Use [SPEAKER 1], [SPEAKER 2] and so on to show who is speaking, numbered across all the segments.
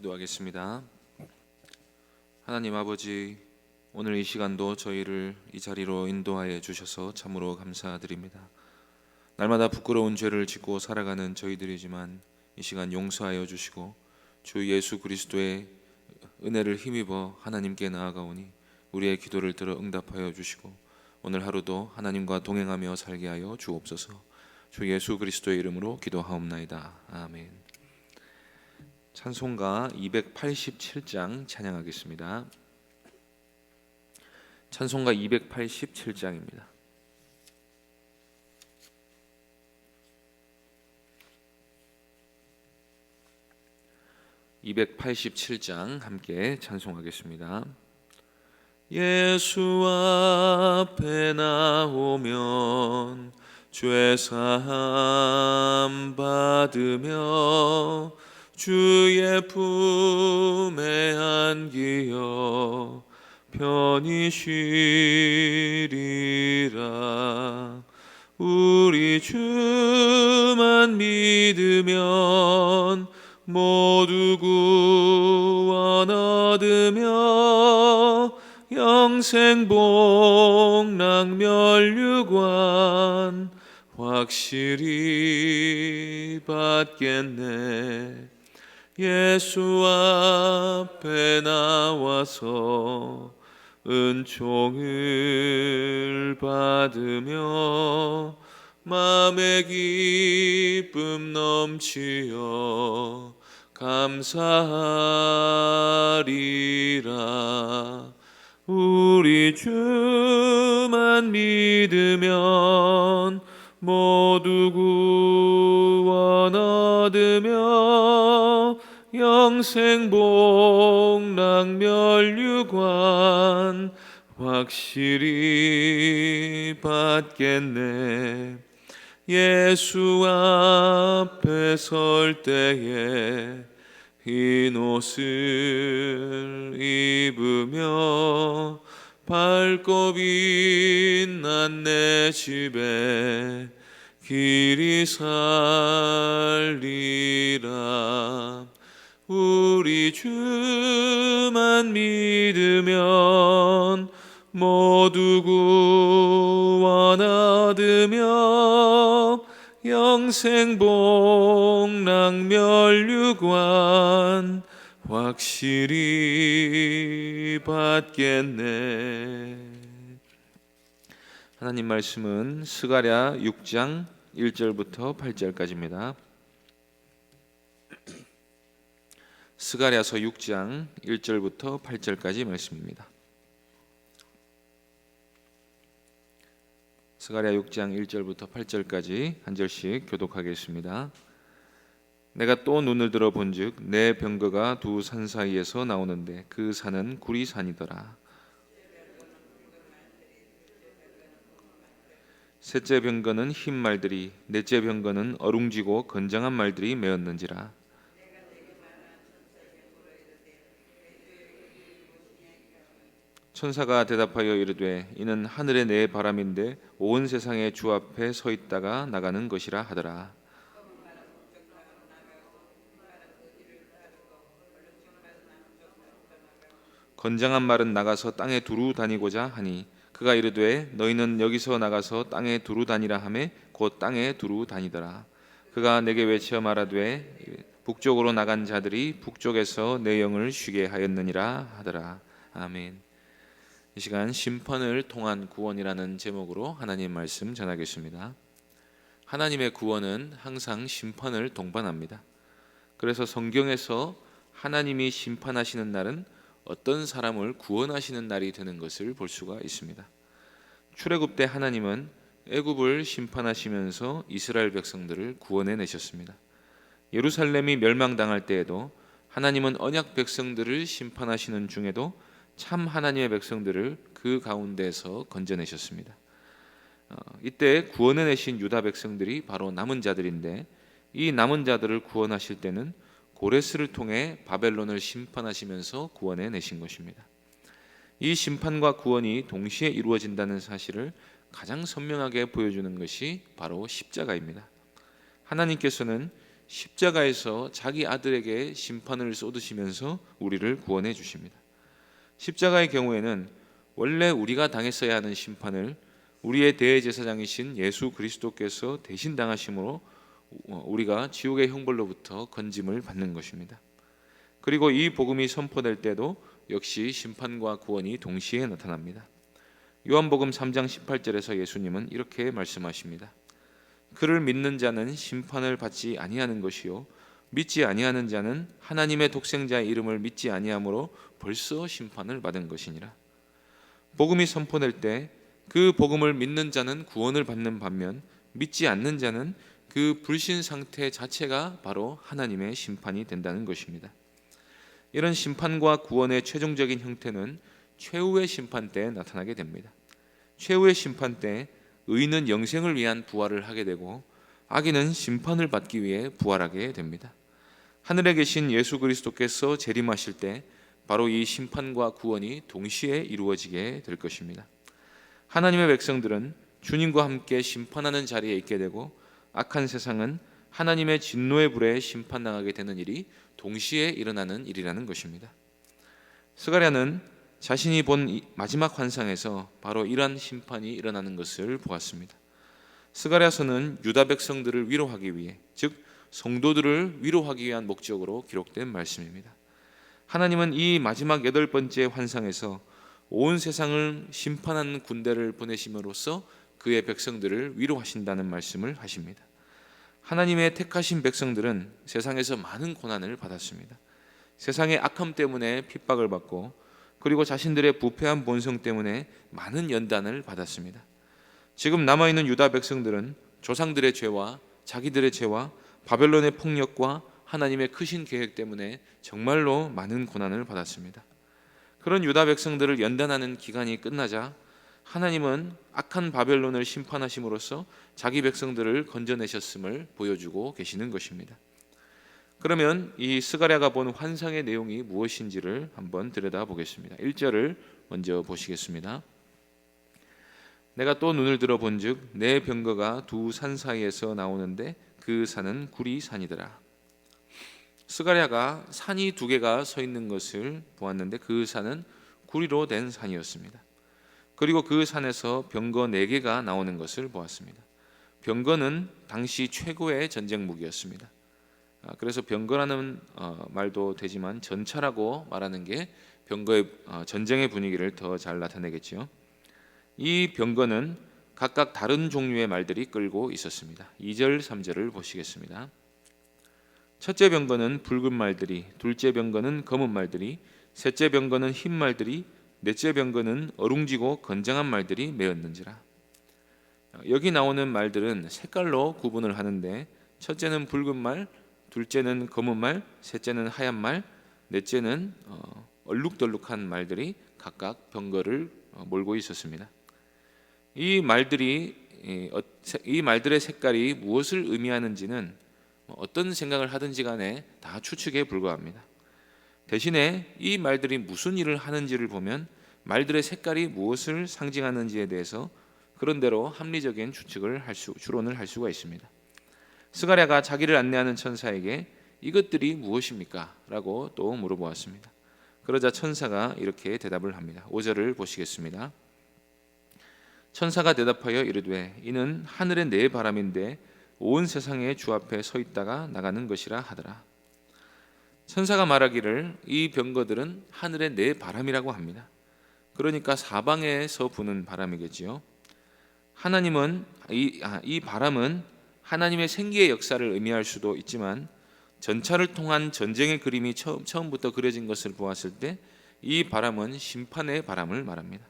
[SPEAKER 1] 기도하겠습니다. 하나님 아버지, 오늘 이 시간도 저희를 이 자리로 인도하여 주셔서 참으로 감사드립니다. 날마다 부끄러운 죄를 짓고 살아가는 저희들이지만 이 시간 용서하여 주시고 주 예수 그리스도의 은혜를 힘입어 하나님께 나아가오니 우리의 기도를 들어 응답하여 주시고 오늘 하루도 하나님과 동행하며 살게 하여 주옵소서. 주 예수 그리스도의 이름으로 기도하옵나이다. 아멘. 찬송가 287장 찬양하겠습니다. 찬송가 287장입니다. (287장) 함께 찬송하겠습니다. 예수 앞에 나오면 죄사함 받으며 주의 품에 안기어 편히 쉬리라. 우리 주만 믿으면 모두 구원 얻으며 영생 복락 멸류관 확실히 받겠네 예수 앞에 나와서 은총을 받으며 마음의 기쁨 넘치어 감사하리라. 우리 주만 믿으면 모두 구원 얻으며 영생 복락 멸류관 확실히 받겠네. 예수 앞에 설 때에 흰 옷을 입으며 밝고 빛난 내 집에 길이 살리라 우리 주만 믿으면 모두 구원 얻으며 영생 복락 멸류관 확실히 받겠네 하나님 말씀은 스가랴 6장 1절부터 8절까지입니다. 스가랴서 6장 1절부터 8절까지 말씀입니다. 스가랴 6장 1절부터 8절까지 한 절씩 교독하겠습니다. 내가 또 눈을 들어 본즉 내 병거가 두 산 사이에서 나오는데 그 산은 구리산이더라. 셋째 병거는 흰 말들이 넷째 병거는 어룽지고 건장한 말들이 메었는지라 천사가 대답하여 이르되 이는 하늘의 내 바람인데 온 세상의 주 앞에 서 있다가 나가는 것이라 하더라. 건장한 말은 나가서 땅에 두루 다니고자 하니 그가 이르되 너희는 여기서 나가서 땅에 두루 다니라 하매 곧 땅에 두루 다니더라. 그가 내게 외쳐 말하되 북쪽으로 나간 자들이 북쪽에서 내 영을 쉬게 하였느니라 하더라. 아멘 이 시간 심판을 통한 구원이라는 제목으로 하나님 말씀 전하겠습니다 하나님의 구원은 항상 심판을 동반합니다 그래서 성경에서 하나님이 심판하시는 날은 어떤 사람을 구원하시는 날이 되는 것을 볼 수가 있습니다. 출애굽 때 하나님은 애굽을 심판하시면서 이스라엘 백성들을 구원해 내셨습니다. 예루살렘이 멸망당할 때에도 하나님은 언약 백성들을 심판하시는 중에도 참 하나님의 백성들을 그 가운데서 건져내셨습니다. 어, 이때 구원해 내신 유다 백성들이 바로 남은 자들인데 이 남은 자들을 구원하실 때는 고레스를 통해 바벨론을 심판하시면서 구원해 내신 것입니다. 이 심판과 구원이 동시에 이루어진다는 사실을 가장 선명하게 보여주는 것이 바로 십자가입니다. 하나님께서는 십자가에서 자기 아들에게 심판을 쏟으시면서 우리를 구원해 주십니다. 십자가의 경우에는 원래 우리가 당했어야 하는 심판을 우리의 대제사장이신 예수 그리스도께서 대신 당하심으로 우리가 지옥의 형벌로부터 건짐을 받는 것입니다. 그리고 이 복음이 선포될 때도 역시 심판과 구원이 동시에 나타납니다. 요한복음 3장 18절에서 예수님은 이렇게 말씀하십니다. 그를 믿는 자는 심판을 받지 아니하는 것이요 믿지 아니하는 자는 하나님의 독생자의 이름을 믿지 아니하므로 벌써 심판을 받은 것이니라. 복음이 선포될 때 그 복음을 믿는 자는 구원을 받는 반면 믿지 않는 자는 그 불신 상태 자체가 바로 하나님의 심판이 된다는 것입니다. 이런 심판과 구원의 최종적인 형태는 최후의 심판 때 나타나게 됩니다. 최후의 심판 때 의인은 영생을 위한 부활을 하게 되고 악인은 심판을 받기 위해 부활하게 됩니다. 하늘에 계신 예수 그리스도께서 재림하실 때 바로 이 심판과 구원이 동시에 이루어지게 될 것입니다. 하나님의 백성들은 주님과 함께 심판하는 자리에 있게 되고 악한 세상은 하나님의 진노의 불에 심판당하게 되는 일이 동시에 일어나는 일이라는 것입니다. 스가랴는 자신이 본 마지막 환상에서 바로 이러한 심판이 일어나는 것을 보았습니다. 스가랴서는 유다 백성들을 위로하기 위해 즉 성도들을 위로하기 위한 목적으로 기록된 말씀입니다. 하나님은 이 마지막 여덟 번째 환상에서 온 세상을 심판하는 군대를 보내심으로써 그의 백성들을 위로하신다는 말씀을 하십니다. 하나님의 택하신 백성들은 세상에서 많은 고난을 받았습니다. 세상의 악함 때문에 핍박을 받고 그리고 자신들의 부패한 본성 때문에 많은 연단을 받았습니다. 지금 남아 있는 유다 백성들은 조상들의 죄와 자기들의 죄와 바벨론의 폭력과 하나님의 크신 계획 때문에 정말로 많은 고난을 받았습니다. 그런 유다 백성들을 연단하는 기간이 끝나자 하나님은 악한 바벨론을 심판하심으로써 자기 백성들을 건져내셨음을 보여주고 계시는 것입니다. 그러면 이 스가랴가 본 환상의 내용이 무엇인지를 한번 들여다보겠습니다. 1절을 먼저 보시겠습니다. 내가 또 눈을 들어 본즉 내 병거가 두 산 사이에서 나오는데 그 산은 구리 산이더라. 스가랴가 산이 두 개가 서 있는 것을 보았는데 그 산은 구리로 된 산이었습니다. 그리고 그 산에서 병거 네 개가 나오는 것을 보았습니다. 병거는 당시 최고의 전쟁 무기였습니다. 아, 그래서 병거라는 어, 말도 되지만 전차라고 말하는 게 병거의 어, 전쟁의 분위기를 더 잘 나타내겠지요. 이 병거는 각각 다른 종류의 말들이 끌고 있었습니다. 2절, 3절을 보시겠습니다. 첫째 병거는 붉은 말들이, 둘째 병거는 검은 말들이, 셋째 병거는 흰 말들이, 넷째 병거는 어룽지고 건장한 말들이 메었는지라. 여기 나오는 말들은 색깔로 구분을 하는데 첫째는 붉은 말, 둘째는 검은 말, 셋째는 하얀 말, 넷째는 어, 얼룩덜룩한 말들이 각각 병거를 어, 몰고 있었습니다. 이 말들이 어, 이 말들의 색깔이 무엇을 의미하는지는 어떤 생각을 하든지 간에 다 추측에 불과합니다. 대신에 이 말들이 무슨 일을 하는지를 보면 말들의 색깔이 무엇을 상징하는지에 대해서 그런대로 합리적인 추측을 할 수, 추론을 할 수가 있습니다. 스가랴가 자기를 안내하는 천사에게 이것들이 무엇입니까? 라고 또 물어보았습니다. 그러자 천사가 이렇게 대답을 합니다. 5절을 보시겠습니다. 천사가 대답하여 이르되 이는 하늘의 네 바람인데 온 세상의 주 앞에 서 있다가 나가는 것이라 하더라. 천사가 말하기를 이 병거들은 하늘의 네 바람이라고 합니다. 그러니까 사방에서 부는 바람이겠지요. 하나님은 이, 아, 이 바람은 하나님의 생기의 역사를 의미할 수도 있지만 전차를 통한 전쟁의 그림이 처음, 처음부터 그려진 것을 보았을 때 이 바람은 심판의 바람을 말합니다.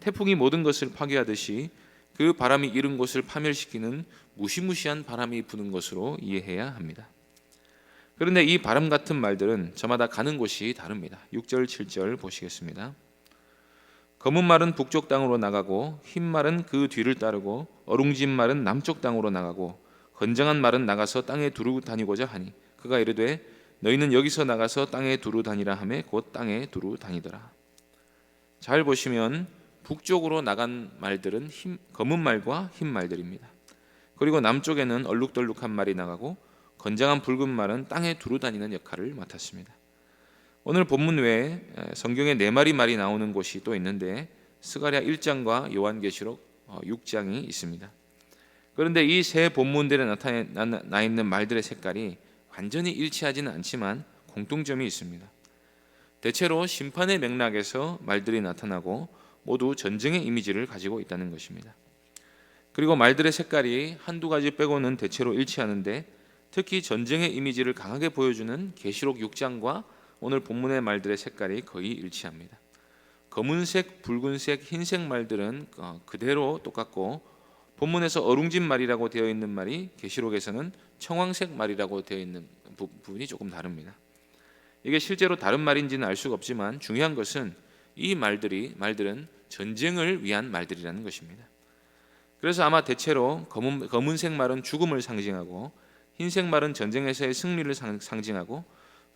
[SPEAKER 1] 태풍이 모든 것을 파괴하듯이 그 바람이 이른 곳을 파멸시키는 무시무시한 바람이 부는 것으로 이해해야 합니다. 그런데 이 바람 같은 말들은 저마다 가는 곳이 다릅니다. 6절, 7절 보시겠습니다. 검은 말은 북쪽 땅으로 나가고 흰 말은 그 뒤를 따르고 어룽진 말은 남쪽 땅으로 나가고 건장한 말은 나가서 땅에 두루 다니고자 하니 그가 이르되 너희는 여기서 나가서 땅에 두루 다니라 하매 곧 땅에 두루 다니더라. 잘 보시면 북쪽으로 나간 말들은 흰, 검은 말과 흰 말들입니다. 그리고 남쪽에는 얼룩덜룩한 말이 나가고 건장한 붉은 말은 땅에 두루 다니는 역할을 맡았습니다. 오늘 본문 외에 에, 성경에 네 마리 말이 나오는 곳이 또 있는데 스가랴 1장과 요한계시록 어, 6장이 있습니다. 그런데 이 세 본문들에 나타나 나 있는 말들의 색깔이 완전히 일치하지는 않지만 공통점이 있습니다. 대체로 심판의 맥락에서 말들이 나타나고 모두 전쟁의 이미지를 가지고 있다는 것입니다. 그리고 말들의 색깔이 한두 가지 빼고는 대체로 일치하는데 특히 전쟁의 이미지를 강하게 보여주는 계시록 6장과 오늘 본문의 말들의 색깔이 거의 일치합니다. 검은색, 붉은색, 흰색 말들은 어, 그대로 똑같고 본문에서 어룽진 말이라고 되어 있는 말이 계시록에서는 청황색 말이라고 되어 있는 부- 부분이 조금 다릅니다. 이게 실제로 다른 말인지는 알 수가 없지만 중요한 것은 이 말들이 말들은 전쟁을 위한 말들이라는 것입니다. 그래서 아마 대체로 검은, 검은색 말은 죽음을 상징하고 흰색 말은 전쟁에서의 승리를 상, 상징하고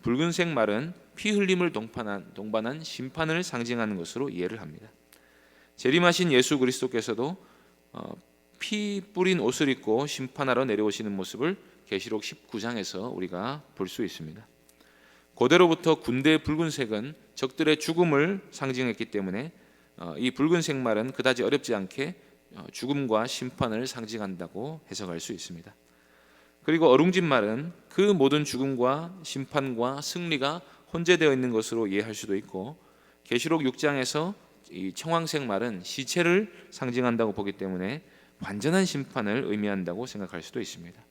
[SPEAKER 1] 붉은색 말은 피 흘림을 동반한, 동반한 심판을 상징하는 것으로 이해를 합니다. 재림하신 예수 그리스도께서도 어, 피 뿌린 옷을 입고 심판하러 내려오시는 모습을 계시록 19장에서 우리가 볼 수 있습니다. 고대로부터 군대의 붉은색은 적들의 죽음을 상징했기 때문에 어, 이 붉은색 말은 그다지 어렵지 않게 어, 죽음과 심판을 상징한다고 해석할 수 있습니다. 그리고 어룽진 말은 그 모든 죽음과 심판과 승리가 혼재되어 있는 것으로 이해할 수도 있고 계시록 6장에서 이 청황색 말은 시체를 상징한다고 보기 때문에 완전한 심판을 의미한다고 생각할 수도 있습니다.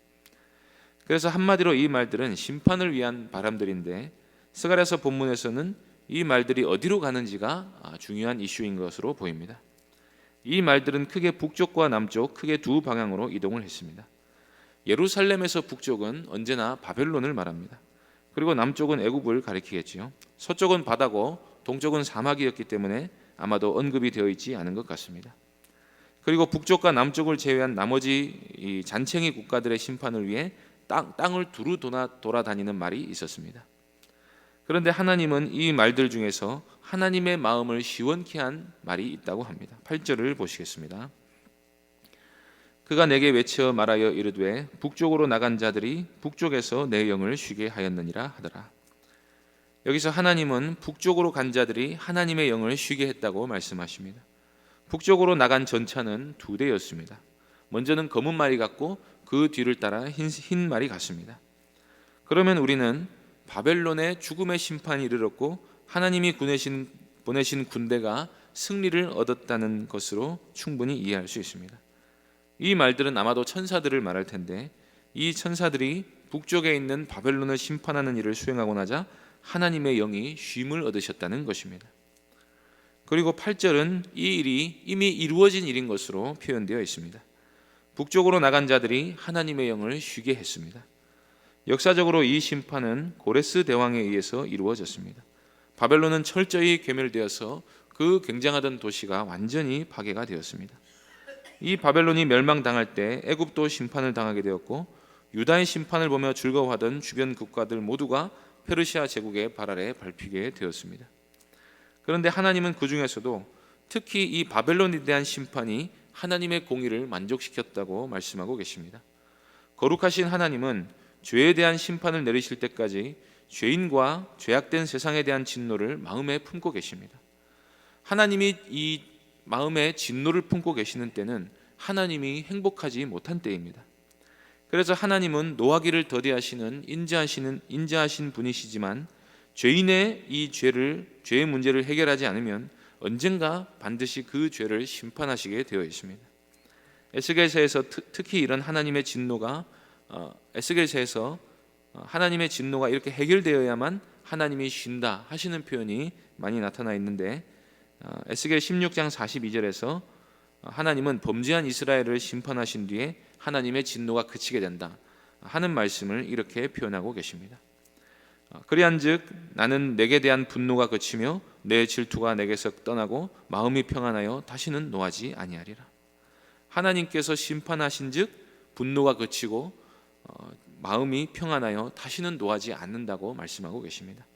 [SPEAKER 1] 그래서 한마디로 이 말들은 심판을 위한 바람들인데 스가랴서 본문에서는 이 말들이 어디로 가는지가 아, 중요한 이슈인 것으로 보입니다. 이 말들은 크게 북쪽과 남쪽 크게 두 방향으로 이동을 했습니다. 예루살렘에서 북쪽은 언제나 바벨론을 말합니다. 그리고 남쪽은 애굽을 가리키겠지요. 서쪽은 바다고 동쪽은 사막이었기 때문에 아마도 언급이 되어 있지 않은 것 같습니다. 그리고 북쪽과 남쪽을 제외한 나머지 이 잔챙이 국가들의 심판을 위해 땅, 땅을 두루 돌아, 돌아다니는 말이 있었습니다. 그런데 하나님은 이 말들 중에서 하나님의 마음을 시원케 한 말이 있다고 합니다. 8절을 보시겠습니다. 그가 내게 외쳐 말하여 이르되 북쪽으로 나간 자들이 북쪽에서 내 영을 쉬게 하였느니라 하더라. 여기서 하나님은 북쪽으로 간 자들이 하나님의 영을 쉬게 했다고 말씀하십니다. 북쪽으로 나간 전차는 두 대였습니다. 먼저는 검은 말이 갔고 그 뒤를 따라 흰, 흰 말이 갔습니다. 그러면 우리는 바벨론의 죽음의 심판이 이르렀고 하나님이 보내신, 보내신 군대가 승리를 얻었다는 것으로 충분히 이해할 수 있습니다. 이 말들은 아마도 천사들을 말할 텐데 이 천사들이 북쪽에 있는 바벨론을 심판하는 일을 수행하고 나자 하나님의 영이 쉼을 얻으셨다는 것입니다. 그리고 8절은 이 일이 이미 이루어진 일인 것으로 표현되어 있습니다. 북쪽으로 나간 자들이 하나님의 영을 쉬게 했습니다. 역사적으로 이 심판은 고레스 대왕에 의해서 이루어졌습니다. 바벨론은 철저히 괴멸되어서 그 굉장하던 도시가 완전히 파괴가 되었습니다. 이 바벨론이 멸망당할 때 애굽도 심판을 당하게 되었고 유다의 심판을 보며 즐거워하던 주변 국가들 모두가 페르시아 제국의 발 아래 밟히게 되었습니다. 그런데 하나님은 그 중에서도 특히 이 바벨론에 대한 심판이 하나님의 공의를 만족시켰다고 말씀하고 계십니다. 거룩하신 하나님은 죄에 대한 심판을 내리실 때까지 죄인과 죄악된 세상에 대한 진노를 마음에 품고 계십니다. 하나님이 이 마음에 진노를 품고 계시는 때는 하나님이 행복하지 못한 때입니다. 그래서 하나님은 노하기를 더디하시는 인자하시는 인자하신 분이시지만 죄인의 이 죄를 죄의 문제를 해결하지 않으면 언젠가 반드시 그 죄를 심판하시게 되어 있습니다. 에스겔서에서 특히 이런 하나님의 진노가 어, 에스겔서에서 어, 하나님의 진노가 이렇게 해결되어야만 하나님이 쉰다 하시는 표현이 많이 나타나 있는데 어, 에스겔 16장 42절에서 하나님은 범죄한 이스라엘을 심판하신 뒤에 하나님의 진노가 그치게 된다 하는 말씀을 이렇게 표현하고 계십니다. 그리한즉 나는 내게 대한 분노가 그치며 내 질투가 내게서 떠나고 마음이 평안하여 다시는 노하지 아니하리라. 하나님께서 심판하신즉 분노가 그치고 어, 마음이 평안하여 다시는 노하지 않는다고 말씀하고 계십니다.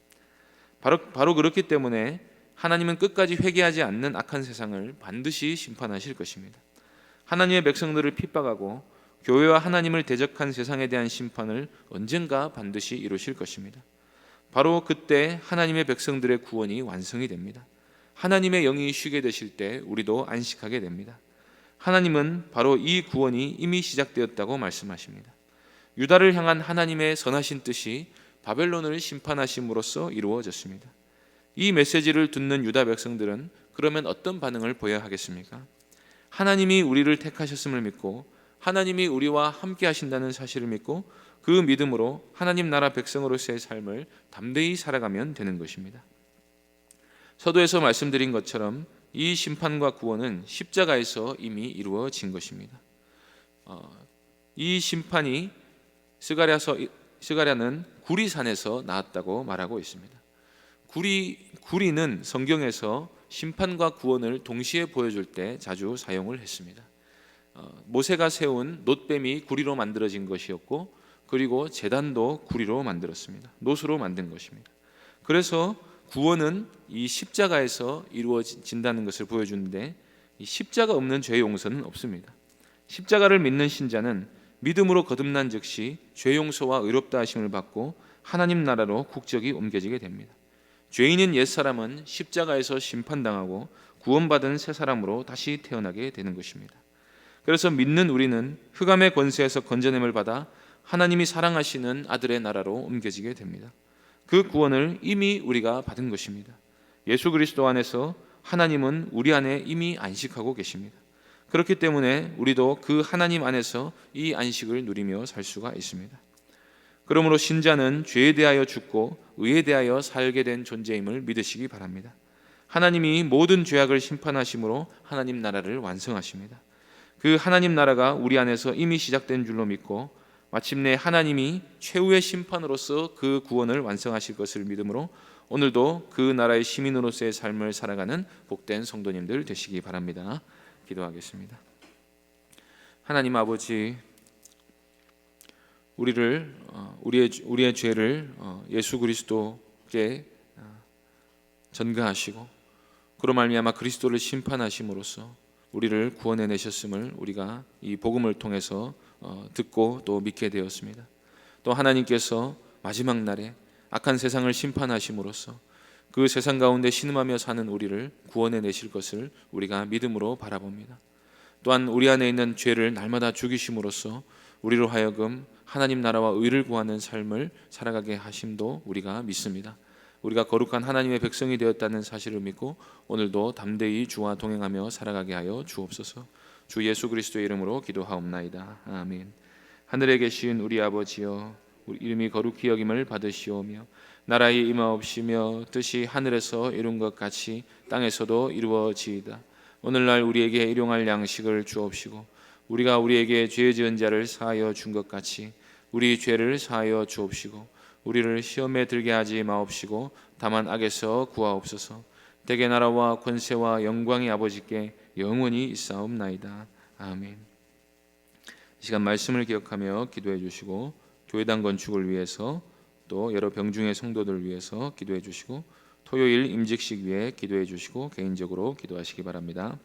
[SPEAKER 1] 바로 바로 그렇기 때문에 하나님은 끝까지 회개하지 않는 악한 세상을 반드시 심판하실 것입니다. 하나님의 백성들을 핍박하고 교회와 하나님을 대적한 세상에 대한 심판을 언젠가 반드시 이루실 것입니다. 바로 그때 하나님의 백성들의 구원이 완성이 됩니다. 하나님의 영이 쉬게 되실 때 우리도 안식하게 됩니다. 하나님은 바로 이 구원이 이미 시작되었다고 말씀하십니다. 유다를 향한 하나님의 선하신 뜻이 바벨론을 심판하심으로써 이루어졌습니다. 이 메시지를 듣는 유다 백성들은 그러면 어떤 반응을 보여야 하겠습니까? 하나님이 우리를 택하셨음을 믿고 하나님이 우리와 함께 하신다는 사실을 믿고 그 믿음으로 하나님 나라 백성으로서의 삶을 담대히 살아가면 되는 것입니다. 서도에서 말씀드린 것처럼 이 심판과 구원은 십자가에서 이미 이루어진 것입니다. 어, 이 심판이 스가랴서 스가랴는 구리산에서 나왔다고 말하고 있습니다. 구리 구리는 성경에서 심판과 구원을 동시에 보여줄 때 자주 사용을 했습니다. 어, 모세가 세운 놋뱀이 구리로 만들어진 것이었고 그리고 제단도 구리로 만들었습니다. 놋으로 만든 것입니다. 그래서 구원은 이 십자가에서 이루어진다는 것을 보여주는데 이 십자가 없는 죄 용서는 없습니다. 십자가를 믿는 신자는 믿음으로 거듭난 즉시 죄 용서와 의롭다 하심을 받고 하나님 나라로 국적이 옮겨지게 됩니다. 죄인인 옛 사람은 십자가에서 심판당하고 구원받은 새 사람으로 다시 태어나게 되는 것입니다. 그래서 믿는 우리는 흑암의 권세에서 건져냄을 받아 하나님이 사랑하시는 아들의 나라로 옮겨지게 됩니다. 그 구원을 이미 우리가 받은 것입니다. 예수 그리스도 안에서 하나님은 우리 안에 이미 안식하고 계십니다. 그렇기 때문에 우리도 그 하나님 안에서 이 안식을 누리며 살 수가 있습니다. 그러므로 신자는 죄에 대하여 죽고 의에 대하여 살게 된 존재임을 믿으시기 바랍니다. 하나님이 모든 죄악을 심판하심으로 하나님 나라를 완성하십니다. 그 하나님 나라가 우리 안에서 이미 시작된 줄로 믿고 마침내 하나님이 최후의 심판으로서 그 구원을 완성하실 것을 믿음으로 오늘도 그 나라의 시민으로서의 삶을 살아가는 복된 성도님들 되시기 바랍니다. 기도하겠습니다. 하나님 아버지 우리를 어, 우리의 우리의 죄를 어, 예수 그리스도께 어, 전가하시고 그로 말미암아 그리스도를 심판하심으로써 우리를 구원해 내셨음을 우리가 이 복음을 통해서 듣고 또 믿게 되었습니다. 또 하나님께서 마지막 날에 악한 세상을 심판하심으로써 그 세상 가운데 신음하며 사는 우리를 구원해 내실 것을 우리가 믿음으로 바라봅니다. 또한 우리 안에 있는 죄를 날마다 죽이심으로써 우리로 하여금 하나님 나라와 의를 구하는 삶을 살아가게 하심도 우리가 믿습니다. 우리가 거룩한 하나님의 백성이 되었다는 사실을 믿고 오늘도 담대히 주와 동행하며 살아가게 하여 주옵소서. 주 예수 그리스도의 이름으로 기도하옵나이다. 아멘. 하늘에 계신 우리 아버지여 우리 이름이 거룩히 여김을 받으시오며 나라의 임하옵시며 뜻이 하늘에서 이룬 것 같이 땅에서도 이루어지이다. 오늘날 우리에게 일용할 양식을 주옵시고 우리가 우리에게 죄 지은 자를 사하여 준 것 같이 우리 죄를 사하여 주옵시고 우리를 시험에 들게 하지 마옵시고 다만 악에서 구하옵소서. 대개 나라와 권세와 영광이 아버지께 영원히 있사옵나이다. 아멘. 이 시간 말씀을 기억하며 기도해 주시고 교회당 건축을 위해서 또 여러 병중의 성도들 위해서 기도해 주시고 토요일 임직식 위해 기도해 주시고 개인적으로 기도하시기 바랍니다.